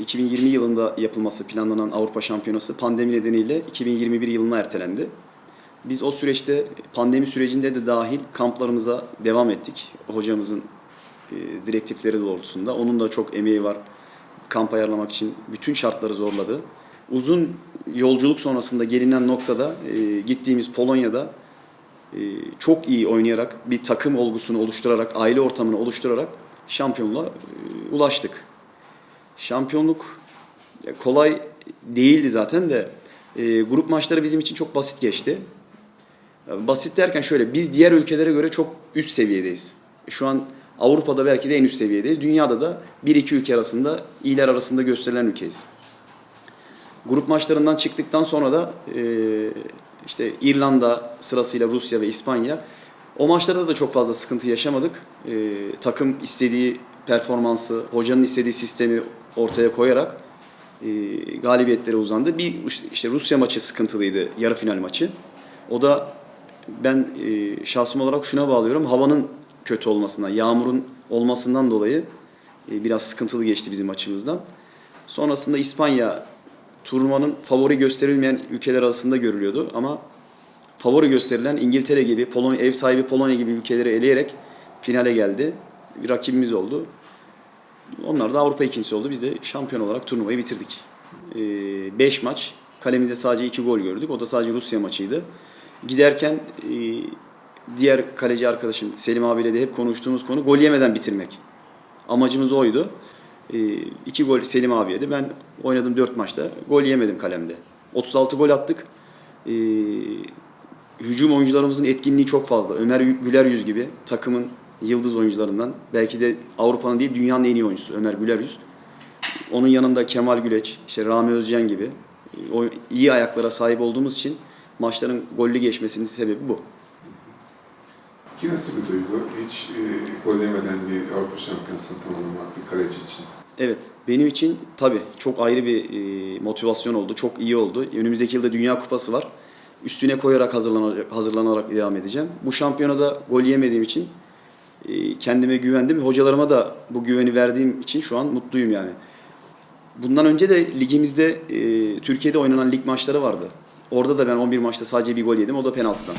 2020 yılında yapılması planlanan Avrupa Şampiyonası pandemi nedeniyle 2021 yılına ertelendi. Biz o süreçte pandemi sürecinde de dahil kamplarımıza devam ettik. Hocamızın e, direktifleri doğrultusunda. Onun da çok emeği var. Kamp ayarlamak için bütün şartları zorladı. Uzun yolculuk sonrasında gelinen noktada e, gittiğimiz Polonya'da e, çok iyi oynayarak bir takım olgusunu oluşturarak, aile ortamını oluşturarak şampiyonluğa e, ulaştık. Şampiyonluk kolay değildi zaten de e, grup maçları bizim için çok basit geçti. Basit derken şöyle biz diğer ülkelere göre çok üst seviyedeyiz. Şu an Avrupa'da belki de en üst seviyedeyiz. Dünyada da 1-2 ülke arasında, iyiler arasında gösterilen ülkeyiz. Grup maçlarından çıktıktan sonra da e, işte İrlanda sırasıyla Rusya ve İspanya o maçlarda da çok fazla sıkıntı yaşamadık. E, takım istediği performansı, hocanın istediği sistemi ortaya koyarak e, galibiyetlere uzandı. Bir işte Rusya maçı sıkıntılıydı, yarı final maçı. O da ben e, şahsım olarak şuna bağlıyorum. Havanın kötü olmasından, yağmurun olmasından dolayı e, biraz sıkıntılı geçti bizim açımızdan. Sonrasında İspanya turnuvanın favori gösterilmeyen ülkeler arasında görülüyordu ama favori gösterilen İngiltere gibi, Polonya, ev sahibi Polonya gibi ülkeleri eleyerek finale geldi. Bir rakibimiz oldu. Onlar da Avrupa ikincisi oldu. Biz de şampiyon olarak turnuvayı bitirdik. 5 maç. Kalemizde sadece 2 gol gördük. O da sadece Rusya maçıydı. Giderken e, diğer kaleci arkadaşım Selim abiyle de hep konuştuğumuz konu gol yemeden bitirmek. Amacımız oydu. 2 gol Selim abiye de ben oynadım 4 maçta. Gol yemedim kalemde. 36 gol attık. E, hücum oyuncularımızın etkinliği çok fazla. Ömer Güler Yüz gibi takımın yıldız oyuncularından. Belki de Avrupa'nın değil dünyanın en iyi oyuncusu Ömer Güler Yüz. Onun yanında Kemal Güleç, işte Rami Özcan gibi e, o iyi ayaklara sahip olduğumuz için maçların gollü geçmesinin sebebi bu. Ki nasıl bir duygu? Hiç e, gol yemeden bir Avrupa Şampiyonası'nı tamamlamak bir kaleci için. Evet, benim için tabii çok ayrı bir e, motivasyon oldu, çok iyi oldu. Önümüzdeki yılda Dünya Kupası var. Üstüne koyarak hazırlanarak, hazırlanarak devam edeceğim. Bu şampiyonada gol yemediğim için kendime güvendim. Hocalarıma da bu güveni verdiğim için şu an mutluyum yani. Bundan önce de ligimizde e, Türkiye'de oynanan lig maçları vardı. Orada da ben 11 maçta sadece bir gol yedim. O da penaltıdan.